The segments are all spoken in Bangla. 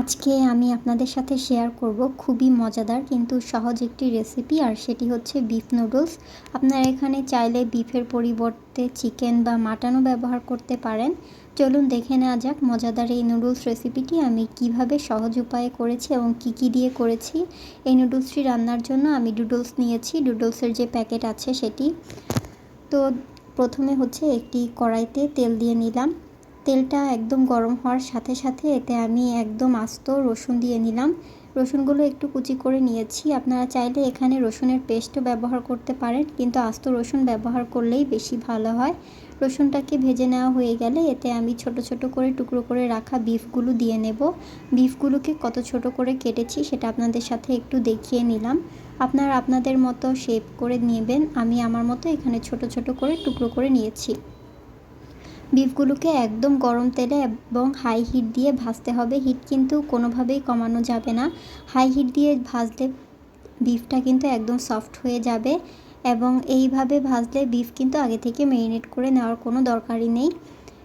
আজকে আমি আপনাদের সাথে শেয়ার করব খুবই মজাদার কিন্তু সহজ একটি রেসিপি আর সেটি হচ্ছে বিফ নুডলস আপনারা এখানে চাইলে বিফের পরিবর্তে চিকেন বা মাটনও ব্যবহার করতে পারেন। চলুন দেখে নেওয়া যাক মজাদার এই নুডলস রেসিপিটি আমি কীভাবে সহজ উপায়ে করেছি এবং কি কি দিয়ে করেছি। এই নুডলসটি রান্নার জন্য আমি ডুডলস নিয়েছি ডুডলসের যে প্যাকেট আছে সেটি। তো প্রথমে হচ্ছে একটি কড়াইতে তেল দিয়ে নিলাম। তেলটা একদম গরম হওয়ার সাথে সাথে এতে আমি একদম আস্ত রসুন দিয়ে নিলাম। রসুনগুলো একটু কুচি করে নিয়েছি। আপনারা চাইলে এখানে রসুনের পেস্টও ব্যবহার করতে পারেন, কিন্তু আস্ত রসুন ব্যবহার করলেই বেশি ভালো হয়। রসুনটাকে ভেজে নেওয়া হয়ে গেলে এতে আমি ছোট ছোট করে টুকরো করে রাখা বিফগুলো দিয়ে নেব। বিফগুলোকে কত ছোট করে কেটেছি সেটা আপনাদের সাথে একটু দেখিয়ে নিলাম। আপনারা আপনাদের মতো শেপ করে নেবেন। আমি আমার মতো এখানে ছোট ছোট করে টুকরো করে নিয়েছি। বিফগুলোকে একদম গরম তেলে এবং হাই হিট দিয়ে ভাজতে হবে। হিট কিন্তু কোনোভাবেই কমানো যাবে না। হাই হিট দিয়ে ভাজলে বিফটা কিন্তু একদম সফট হয়ে যাবে এবং এইভাবে ভাজলে বিফ কিন্তু আগে থেকে ম্যারিনেট করে নেওয়ার কোনো দরকারই নেই।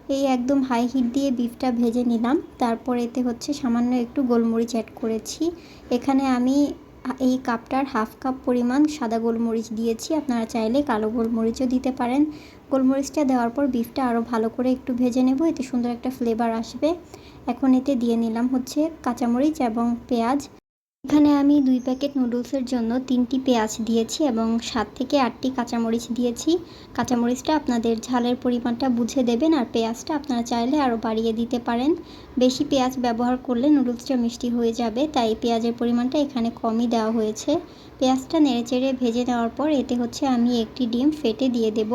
এই একদম হাই হিট দিয়ে বিফটা ভেজে নিলাম। তারপর এতে হচ্ছে সামান্য একটু গোলমরিচ অ্যাড করেছি। এখানে আমি এই কাপটার হাফ কাপ পরিমাণ সাদা গোলমরিচ দিয়েছি। আপনারা চাইলে কালো গোলমরিচও দিতে পারেন। গোলমরিচটা দেওয়ার পর বিফটা আরও ভালো করে একটু ভেজে নেব। এতে সুন্দর একটা ফ্লেভার আসবে। এখন এতে দিয়ে নিলাম হচ্ছে কাঁচামরিচ এবং পেঁয়াজ। এখানে আমি দুই প্যাকেট নুডলসের জন্য তিনটি পেঁয়াজ দিয়েছি এবং সাত থেকে আটটি কাঁচামরিচ দিয়েছি। কাঁচামরিচটা আপনাদের ঝালের পরিমাণটা বুঝে দেবেন আর পেঁয়াজটা আপনারা চাইলে আরও বাড়িয়ে দিতে পারেন। বেশি পেঁয়াজ ব্যবহার করলে নুডলসটা মিষ্টি হয়ে যাবে, তাই পেঁয়াজের পরিমাণটা এখানে কমই দেওয়া হয়েছে। পেঁয়াজটা নেড়েচেড়ে ভেজে নেওয়ার পর এতে হচ্ছে আমি একটি ডিম ফেটে দিয়ে দেব।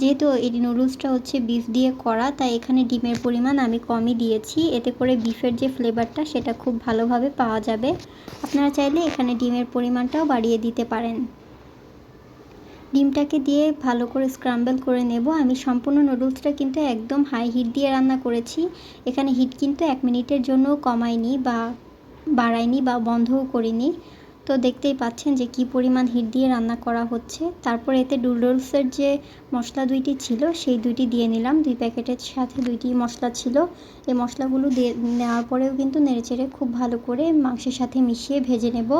যেহেতু এই নুডলসটা হচ্ছে বিফ দিয়ে করা, তাই এখানে ডিমের পরিমাণ আমি কমই দিয়েছি। এতে করে বিফের যে ফ্লেভারটা, সেটা খুব ভালোভাবে পাওয়া যাবে। আপনারা চাইলে এখানে ডিমের পরিমাণটাও বাড়িয়ে দিতে পারেন। ডিমটাকে দিয়ে ভালো করে স্ক্রাম্বল করে নেব। আমি সম্পূর্ণ নুডলসটা কিন্তু একদম হাই হিট দিয়ে রান্না করেছি। এখানে হিট কিন্তু এক মিনিটের জন্যও কমায়নি বা বাড়ায়নি বা বন্ধও করিনি। তো দেখতেই পাচ্ছেন যে কি পরিমাণ হিট দিয়ে রান্না করা হচ্ছে। তারপর এতে ডুডলসের যে মশলা দুইটি ছিল, সেই দুইটি দিয়ে নিলাম। দুই প্যাকেটের সাথে দুইটি মশলা ছিল। এই মশলাগুলো দিয়ে নেওয়ার পরেও কিন্তু নেড়েচেড়ে খুব ভালো করে মাংসের সাথে মিশিয়ে ভেজে নেব।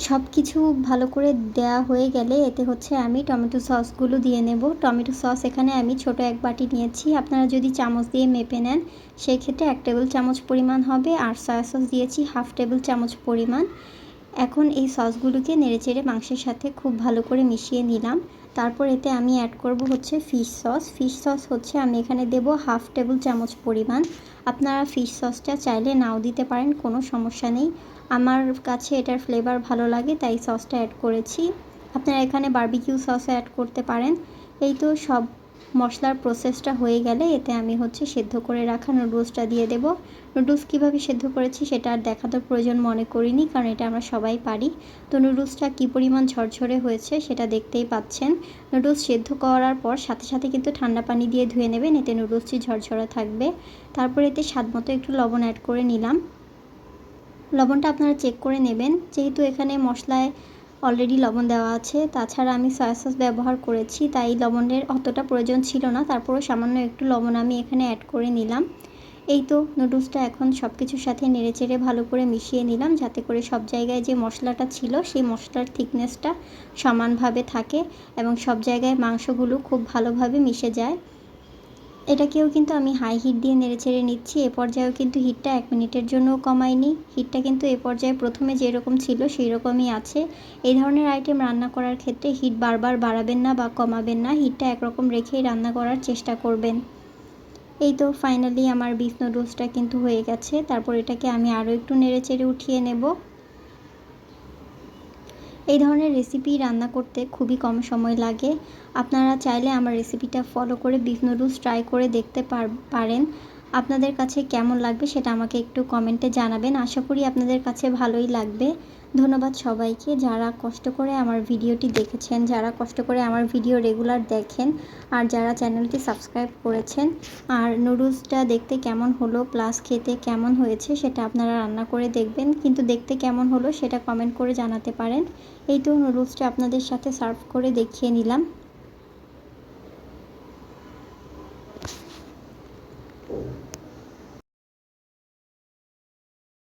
সব কিছু ভালো করে দেওয়া হয়ে গেলে এতে হচ্ছে আমি টমেটো সসগুলো দিয়ে নেব। টমেটো সস এখানে আমি ছোট এক বাটি নিয়েছি। আপনারা যদি চামচ দিয়ে মেপে নেন সেই ক্ষেত্রে এক টেবিল চামচ পরিমাণ হবে। আর সয়া সস দিয়েছি হাফ টেবিল চামচ পরিমাণ। এখন এই সসগুলোকে নেড়েচেড়ে মাংসের সাথে খুব ভালো করে মিশিয়ে নিলাম। তারপর এতে আমি অ্যাড করব হচ্ছে ফিশ সস ফিশ সস হচ্ছে আমি এখানে দেব হাফ টেবিল চামচ পরিমাণ। আপনারা ফিশ সসটা চাইলে নাও দিতে পারেন, কোনো সমস্যা নেই। আমার কাছে এটার ফ্লেভার ভালো লাগে, তাই সসটা অ্যাড করেছি। আপনারা এখানে বার্বিকিউ সস অ্যাড করতে পারেন। এই তো সব মশলার প্রসেসটা হয়ে গেলে এতে আমি হচ্ছে সেদ্ধ করে রাখা নুডলসটা দিয়ে দেব। নুডলস কীভাবে সেদ্ধ করেছি সেটা আর দেখানোর প্রয়োজন মনে করিনি, কারণ এটা আমরা সবাই পারি। তো নুডলসটা কী পরিমাণ ঝরঝরে হয়েছে সেটা দেখতেই পাচ্ছেন। নুডলস সেদ্ধ করার পর সাথে সাথে কিন্তু ঠান্ডা পানি দিয়ে ধুয়ে নেবেন, এতে নুডলসটি ঝরঝরা থাকবে। তারপর এতে স্বাদ মতো একটু লবণ অ্যাড করে নিলাম। লবণটা আপনারা চেক করে নেবেন। যেহেতু এখানে মশলায় অলরেডি লবণ দেওয়া আছে। তাছাড়া আমি সয়া সস ব্যবহার করেছি, তাই লবণের অতটা প্রয়োজন ছিল না। তারপরেও সামান্য একটু লবণ আমি এখানে অ্যাড করে নিলাম। এই তো নুডলসটা এখন সব কিছুর সাথে নেড়েচেড়ে ভালো করে মিশিয়ে নিলাম, যাতে করে সব জায়গায় যে মশলাটা ছিল, সেই মশলার থিকনেসটা সমানভাবে থাকে এবং সব জায়গায় মাংসগুলো খুব ভালোভাবে মিশে যায়। এটাকেও কিন্তু আমি হাই হিট দিয়ে নেড়ে ছেড়ে নিচ্ছি। এ পর্যায়েও কিন্তু হিটটা এক মিনিটের জন্যও কমাইনি। হিটটা কিন্তু এ পর্যায়ে প্রথমে যেরকম ছিল সেই রকমই আছে। এই ধরনের আইটেম রান্না করার ক্ষেত্রে হিট বারবার বাড়াবেন না বা কমাবেন না। হিটটা একরকম রেখেই রান্না করার চেষ্টা করবেন। এই তো ফাইনালি আমার বিফ নুডলসটা কিন্তু হয়ে গেছে। তারপর এটাকে আমি আরও একটু নেড়ে চেড়ে উঠিয়ে নেব। এই ধরনের রেসিপি রান্না করতে খুবই কম সময় লাগে। আপনারা চাইলে আমার রেসিপিটা ফলো করে বিভিন্ন রুলস ট্রাই করে দেখতে পারেন। আপনাদের কাছে কেমন লাগবে সেটা আমাকে একটু কমেন্টে জানাবেন। আশা করি আপনাদের কাছে ভালোই লাগবে। ধন্যবাদ সবাইকে যারা কষ্ট করে আমার ভিডিওটি দেখেছেন, যারা কষ্ট করে আমার ভিডিও রেগুলার দেখেন, আর যারা চ্যানেলটি সাবস্ক্রাইব করেছেন। আর নুডলসটা দেখতে কেমন হলো, প্লাস খেতে কেমন হয়েছে সেটা আপনারা রান্না করে দেখবেন। কিন্তু দেখতে কেমন হলো সেটা কমেন্ট করে জানাতে পারেন। এই তো নুডলসটা আপনাদের সাথে সার্ভ করে দেখিয়ে নিলাম।